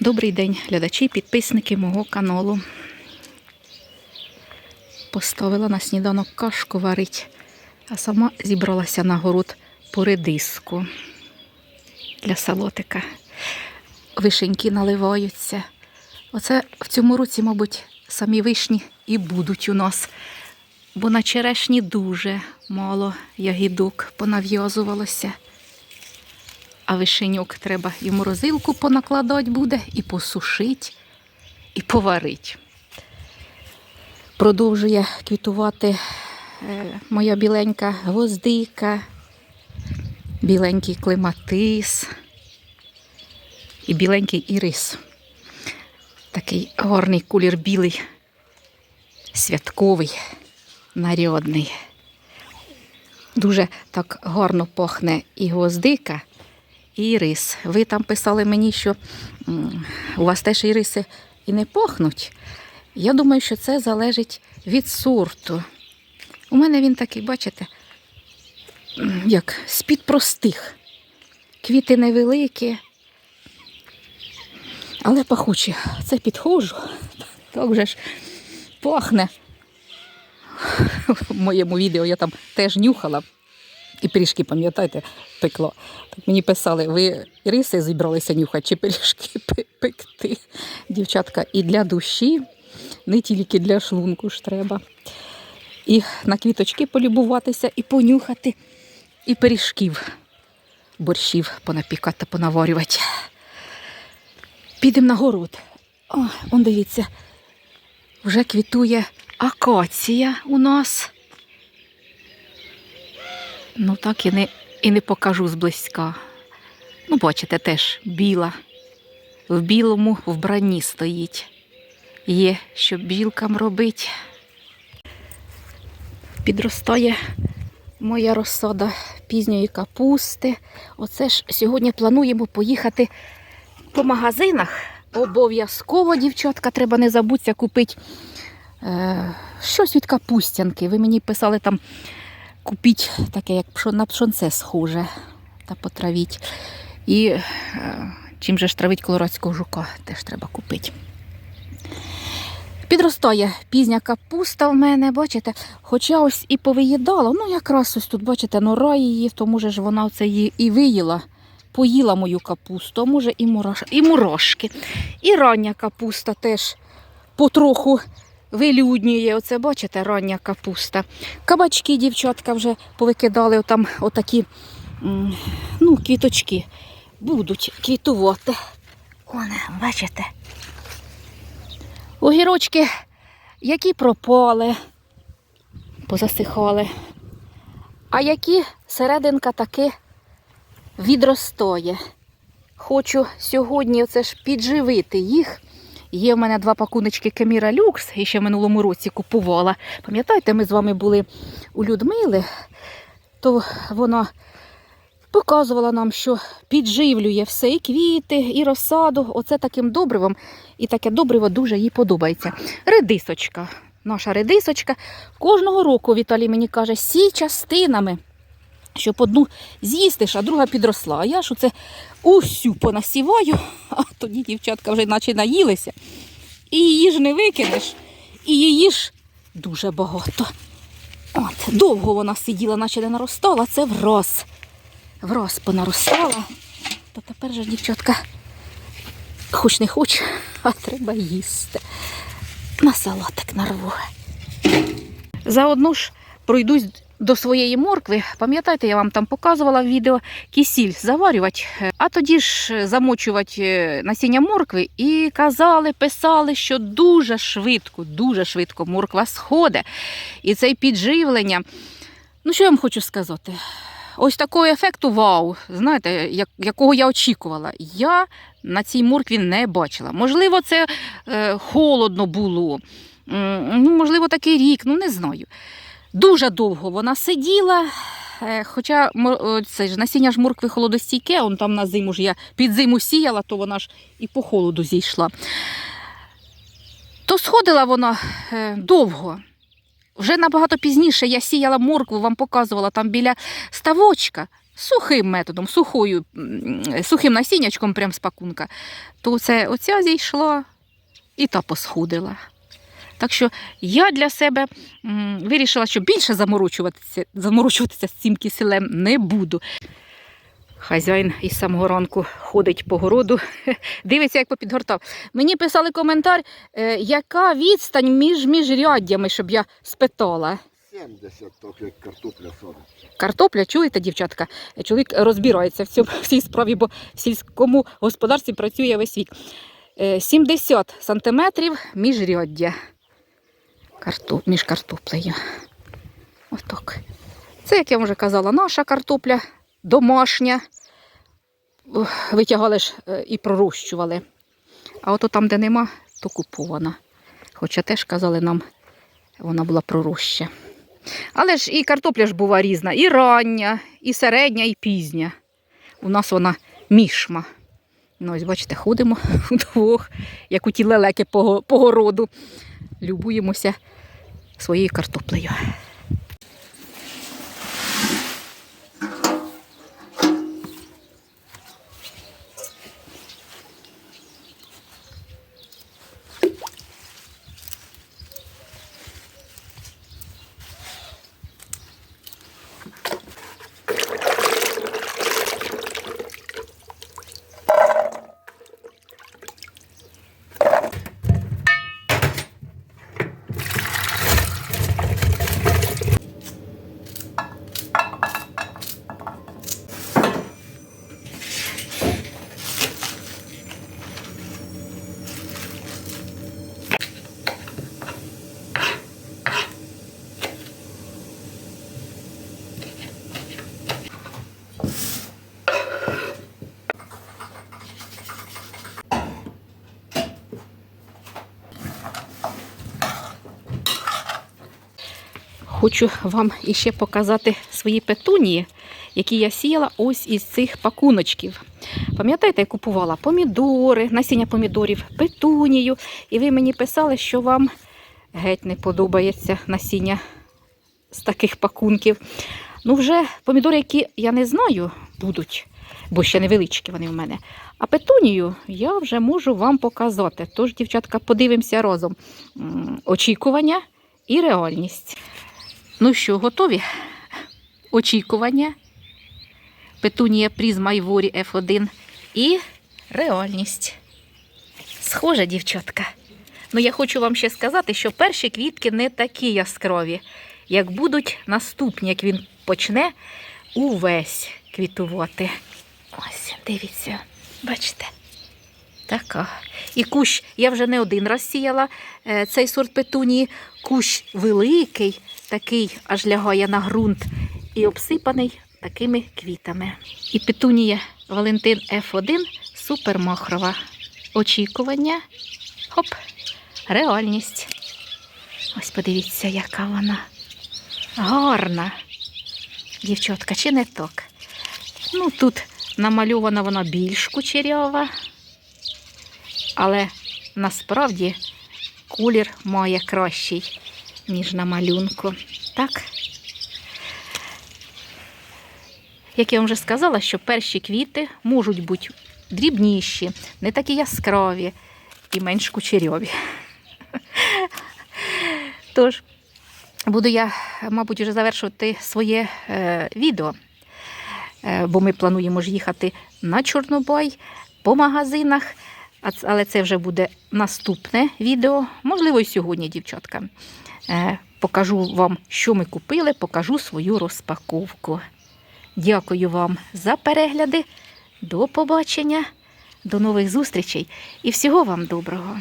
Добрий день, глядачі, підписники мого каналу. Поставила на сніданок кашку варить, а сама зібралася на город по редиску для салотика. Вишеньки наливаються. Оце в цьому році, мабуть, самі вишні і будуть у нас. Бо на черешні дуже мало ягідок понав'язувалося. А вишеньок треба і в морозилку понакладати буде, і посушити, і поварити. Продовжує квітувати е, моя біленька гвоздика, біленький клематис і біленький ірис. Такий гарний колір білий, святковий, нарядний. Дуже так гарно пахне і гвоздика, і рис. Ви там писали мені, що у вас теж іриси і не пахнуть. Я думаю, що це залежить від сорту. У мене він такий, бачите, як з-під простих. Квіти невеликі, але пахучі. Це підходжу. Так вже ж пахне. В моєму відео я там теж нюхала. І пиріжки, пам'ятаєте, пекла. Так мені писали, ви риси зібралися нюхати чи пиріжки пекти. Дівчатка, і для душі, не тільки для шлунку ж треба. І на квіточки полюбуватися, і понюхати, і пиріжків, борщів понапікати та понаварювати. Підемо на город. О, он дивіться, вже квітує акація у нас. Ну так і не, і не покажу зблизька. Ну, бачите, теж біла. В білому вбранні стоїть. Є, що білкам робить. Підростає моя розсада пізньої капусти. Оце ж сьогодні плануємо поїхати по магазинах. Обов'язково, дівчатка, треба не забудься купити е, щось від капустянки. Ви мені писали там купіть таке, як на пшонце схоже, та потравіть. І е, чим же ж травить колорадського жука, теж треба купити. Підростає пізня капуста в мене, бачите, хоча ось і повиїдала, ну якраз ось тут, бачите, нора її, то може ж вона це її і виїла, поїла мою капусту, а може і, мураш... і мурашки. І рання капуста теж потроху вилюднює. Оце, бачите, рання капуста. Кабачки, дівчатка, вже повикидали там отакі ну, квіточки. Будуть квітувати. Оне, бачите. Огірочки, які пропали, позасихали, а які серединка таки відростає. Хочу сьогодні оце ж підживити їх. Є в мене два пакуночки Кеміра Люкс, і ще минулому році купувала. Пам'ятаєте, ми з вами були у Людмили, то вона показувала нам, що підживлює все, і квіти, і розсаду. Оце таким добривом. І таке добриво дуже їй подобається. Редисочка. Наша редисочка. Кожного року Віталій мені каже, сій частинами. Щоб одну з'їстиш, а друга підросла. А я ж оце усю понасіваю, а тоді дівчатка вже наче наїлися. І її ж не викинеш, і її ж дуже багато. От, довго вона сиділа, наче не наростала, це враз. Враз понаростала. То тепер же дівчатка хоч не хоч, а треба їсти. На салатик нарву. Заодно ж пройдусь до своєї моркви. Пам'ятаєте, я вам там показувала в відео кисіль заварювати, а тоді ж замочувати е, насіння моркви і казали, писали, що дуже швидко, дуже швидко морква сходить. І це підживлення. Ну, що я вам хочу сказати? Ось такого ефекту вау, знаєте, як, якого я очікувала. Я на цій моркві не бачила. Можливо, це е, холодно було. Ну, можливо, такий рік, ну не знаю. Дуже довго вона сиділа. е, Хоча це ж насіння ж моркви холодостійке, он там на зиму ж я під зиму сіяла, то вона ж і по холоду зійшла. То сходила вона е, довго. Вже набагато пізніше я сіяла моркву, вам показувала там біля ставочка. сухим методом, сухою, сухим насіннячком прям з пакунка, то це оця зійшла і та посхудила. Так що я для себе вирішила, що більше заморочуватися, заморочуватися з цим киселем не буду. Хазяїн із самого ранку ходить по городу, дивиться, як попідгортав. Мені писали коментар, е, яка відстань між міжряддями, щоб я спитала. 70 так як картопля садить. Картопля, чуєте, дівчатка? Чоловік розбирається в цьому в цій справі, бо в сільському господарстві працює весь вік. Е, 70 сантиметрів міжряддя Картоп... між картоплею. Отак. Це, як я вже казала, наша картопля домашня. Витягали ж е, і пророщували. А ото там, де нема, то купована. Хоча теж казали нам, вона була пророща. Але ж і картопля ж бува різна, і рання, і середня, і пізня. У нас вона мішма. Ну, ось, бачите, ходимо вдвох, як у ті лелеки по, по городу. Любуємося своєю картоплею. Хочу вам іще показати свої петунії, які я сіяла ось із цих пакуночків. Пам'ятаєте, я купувала помідори, насіння помідорів, петунію, і ви мені писали, що вам геть не подобається насіння з таких пакунків. Ну, вже помідори, які я не знаю, будуть, бо ще невеличкі вони в мене. А петунію я вже можу вам показати. Тож, дівчатка, подивимося разом. Очікування і реальність. Ну що, готові? Очікування. Петунія Прізма Іворі F1 і реальність. Схожа, дівчатка. Ну, я хочу вам ще сказати, що перші квітки не такі яскраві, як будуть наступні, як він почне увесь квітувати. Ось, дивіться, бачите. Така. І кущ я вже не один раз сіяла е, цей сорт петунії. Кущ великий, такий аж лягає на ґрунт і обсипаний такими квітами. І петунія Валентин F1 супермахрова. Очікування. Хоп, реальність. Ось подивіться, яка вона гарна. Дівчатка, чи не так? Ну, тут намальована вона більш кучерява, але насправді колір має кращий, ніж на малюнку. Так? Як я вам вже сказала, що перші квіти можуть бути дрібніші, не такі яскраві і менш кучерьові. Тож, буду я, мабуть, вже завершувати своє е, відео, е, бо ми плануємо ж їхати на Чорнобай по магазинах. Але це вже буде наступне відео, можливо, і сьогодні, дівчатка. Е, Покажу вам, що ми купили, покажу свою розпаковку. Дякую вам за перегляди. До побачення, до нових зустрічей і всього вам доброго.